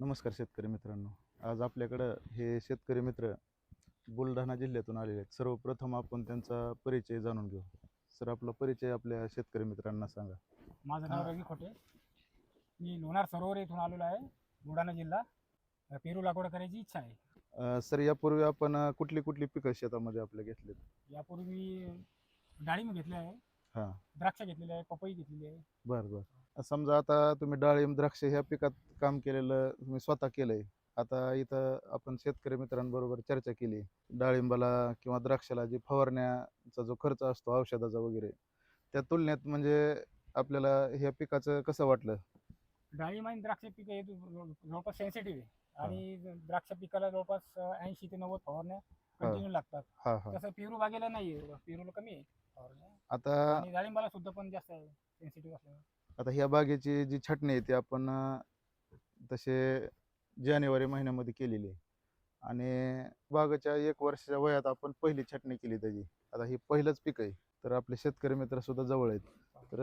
नमस्कार शेतकरी मित्रांनो. आज आपल्याकडं हे शेतकरी मित्र बुलढाणा जिल्ह्यातून आलेले आहेत. सर्वप्रथम आपण त्यांचा परिचय जाणून घेऊ. सर आपला परिचय आपल्या शेतकरी मित्रांना सांगा. माझं नाव रवी खोटे. मी लोणार सरोवर येथून आलेलो आहे बुलढाणा जिल्हा. पेरू लागवड करायची इच्छा आहे. अं, सर यापूर्वी आपण अं, कुठली कुठली पिकं शेतामध्ये आपल्या घेतलीत? यापूर्वी मी डाळिंब घेतले आहे हां. द्राक्ष घेतलेले आहे पपई घेतलेली आहे. बरं बरं. समजा आता तुम्ही डाळिंब द्राक्ष ह्या पिकात काम केलेलं तुम्ही स्वतः केलंय. आता इथं आपण शेतकरी मित्रांबरोबर चर्चा केली. डाळिंबाला किंवा द्राक्षाला जी फवारण्याचा जो खर्च असतो औषधाचा वगैरे त्या तुलनेत म्हणजे आपल्याला ह्या पिकाचं कसं वाटलं? डाळिंब आणि द्राक्ष पिकं हे जव- जव- जवळपास सेन्सिटिव्ह आहे. आणि द्राक्ष पिकाला जवळपास ऐंशी ते नव्वद फवारण्या कंटिन्यू लागतात. तसं पेरू बागेला नाही आहे पेरूला कमी आहे फवारण्या आता डाळिंबाला सुद्धा पण जास्त आहे सेन्सिटिव्ह असल्यामुळे. आता ह्या बागेची जी छटणी आहे ती आपण तसे जानेवारी महिन्यामध्ये केलेली आहे. आणि बागेच्या एक वर्षाच्या वयात आपण पहिली छटणी केली त्याची. आता ही पहिलंच पीक आहे. तर आपले शेतकरी मित्र सुद्धा जवळ आहेत. तर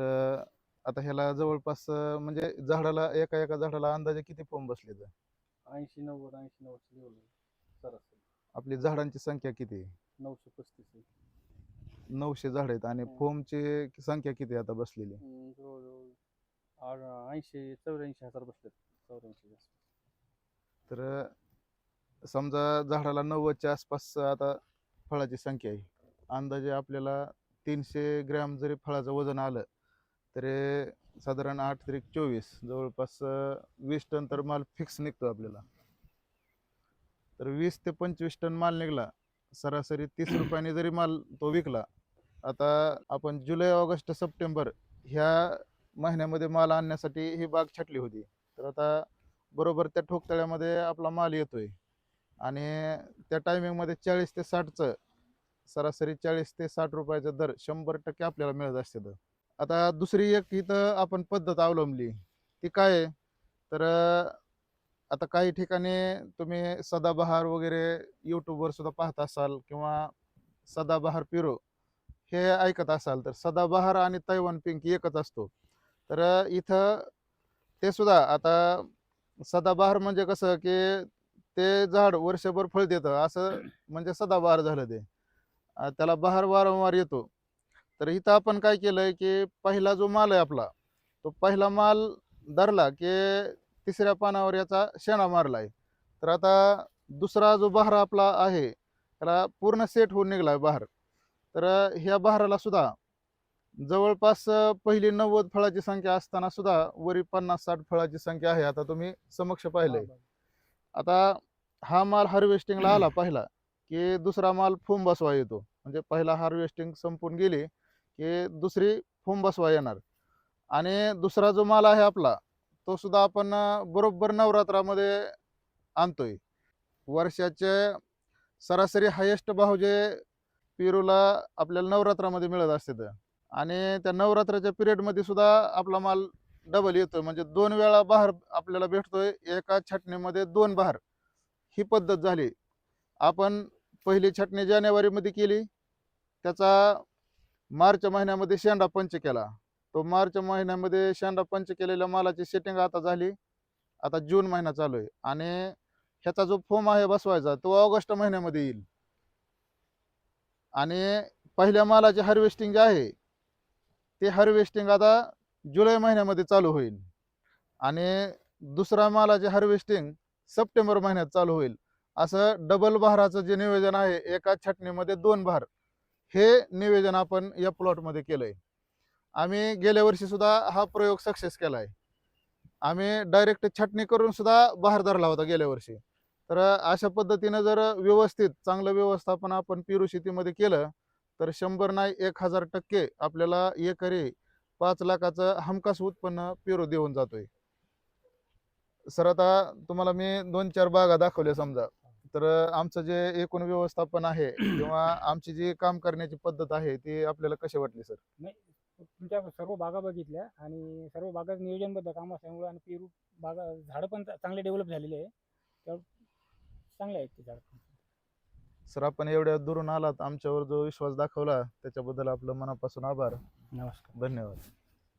आता ह्याला जवळपास म्हणजे झाडाला एका एका झाडाला अंदाजे किती फोम बसले तर? ऐंशी नव्वद ऐंशी नव्वद सरासरी. आपली झाडांची संख्या किती आहे? नऊशे पस्तीस आहे. नऊशे झाड आहेत आणि हम्म. फोमची संख्या किती आहे आता बसलेली? ऐंशी चौऱ्याऐंशी हजार बसलेत. चौऱ्याऐंशी तर समजा झाडाला नव्वदच्या आसपास आता फळाची संख्या आहे. अंदाजे आपल्याला तीनशे ग्रॅम जरी फळाचं वजन आलं तरी साधारण आठ तरी चोवीस जवळपास वीस टन तर माल फिक्स निघतो आपल्याला. तर वीस ते पंचवीस टन माल निघला सरासरी तीस रुपयाने जरी माल तो विकला आता आपण जुलै ऑगस्ट सप्टेंबर ह्या महिन्यामध्ये माल आणण्यासाठी ही बाग छाटली होती. तर आता बरोबर त्या ठोकतळ्यामध्ये आपला माल येतोय. आणि त्या टायमिंगमध्ये चाळीस ते साठचं सरासरी चाळीस ते साठ रुपयाचा दर शंभर टक्के आपल्याला मिळत असते तर. आता दुसरी एक इथं आपण पद्धत अवलंबली. ती काय आहे? तर आता काही ठिकाणी तुम्ही सदाबहार वगैरे यूट्यूबवर सुद्धा पाहत असाल किंवा सदाबहार पिरो हे ऐकत असाल तर सदाबहार आणि तैवान पिंक एकच असतो. तर इथं ते सुद्धा आता सदाबहार म्हणजे कसं की ते झाड वर्षभर फळ देतं असं म्हणजे सदाबहार झालं ते. त्याला बहार वारंवार येतो. तर इथं आपण काय केलंय की पहिला जो माल आहे आपला तो पहिला माल धरला की तिसऱ्या पानावर याचा शेणा मारलाय. तर आता दुसरा जो बहार आपला आहे त्याला पूर्ण सेट होऊन निघलाय बहार. तर ह्या बहाराला सुद्धा जवळपास पहिली नव्वद फळाची संख्या असताना सुद्धा वरी पन्नास साठ फळाची संख्या आहे आता तुम्ही समक्ष पाहिलंय. आता हा माल हार्वेस्टिंगला आला पहिला की दुसरा माल फोम बसवा येतो. म्हणजे पहिला हार्वेस्टिंग संपून गेली की दुसरी फोम बसवा येणार. आणि दुसरा जो माल आहे आपला तो सुद्धा आपण बरोबर नवरात्रामध्ये आणतोय. वर्षाचे सरासरी हायेस्ट भाव जे पेरूला आपल्याला नवरात्रामध्ये मिळत असते तर. आणि त्या नवरात्राच्या पिरियडमध्ये सुद्धा आपला माल डबल येतोय. म्हणजे दोन वेळा बहार आपल्याला भेटतोय. एका छटणीमध्ये दोन बहार. ही पद्धत झाली. आपण पहिली छटणी जानेवारीमध्ये केली. त्याचा मार्च महिन्यामध्ये शेंडा पंच केला. तो मार्च महिन्यामध्ये शेंडा पंच केलेल्या मालाची सेटिंग आता झाली. आता जून महिना चालू आहे. आणि ह्याचा जो फोम आहे बसवायचा तो ऑगस्ट महिन्यामध्ये येईल. आणि पहिल्या मालाची हार्वेस्टिंग जे आहे ते हार्वेस्टिंग आता जुलै महिन्यामध्ये चालू होईल. आणि दुसरा मालाचे हार्वेस्टिंग सप्टेंबर महिन्यात चालू होईल. असं डबल बहाराचं जे नियोजन आहे एका छटणीमध्ये दोन बहार हे नियोजन आपण या प्लॉटमध्ये केलं आहे आम्ही गेल्या वर्षी सुद्धा हा प्रयोग सक्सेस केला आहे आम्ही डायरेक्ट छटणी करून सुद्धा बहार धरला होता गेल्या वर्षी. तर अशा पद्धतीनं जर व्यवस्थित चांगलं व्यवस्थापन आपण पेरू शेतीमध्ये केलं तर शंभर नाही एक हजार टक्के आपल्याला एकरी पाच लाखाचं हमखास उत्पन्न पेरू देऊन जातोय. सर आता तुम्हाला मी दोन चार बागा दाखवल्या समजा. तर आमचं जे एकूण व्यवस्थापन आहे किंवा आमची जी काम करण्याची पद्धत आहे ती आपल्याला कशी वाटली सर? नाही तुमच्या सर्व बागा बघितल्या आणि सर्व बागा नियोजनबद्ध काम असल्यामुळे आणि पेरू बागा झाडं पण चांगले डेव्हलप झालेले आहे. तर चांगले आहेत ते झाडं सर आपण एवढ्या दुरून आलात आमच्यावर जो विश्वास दाखवला त्याच्याबद्दल आपलं मनापासून आभार. नमस्कार. धन्यवाद.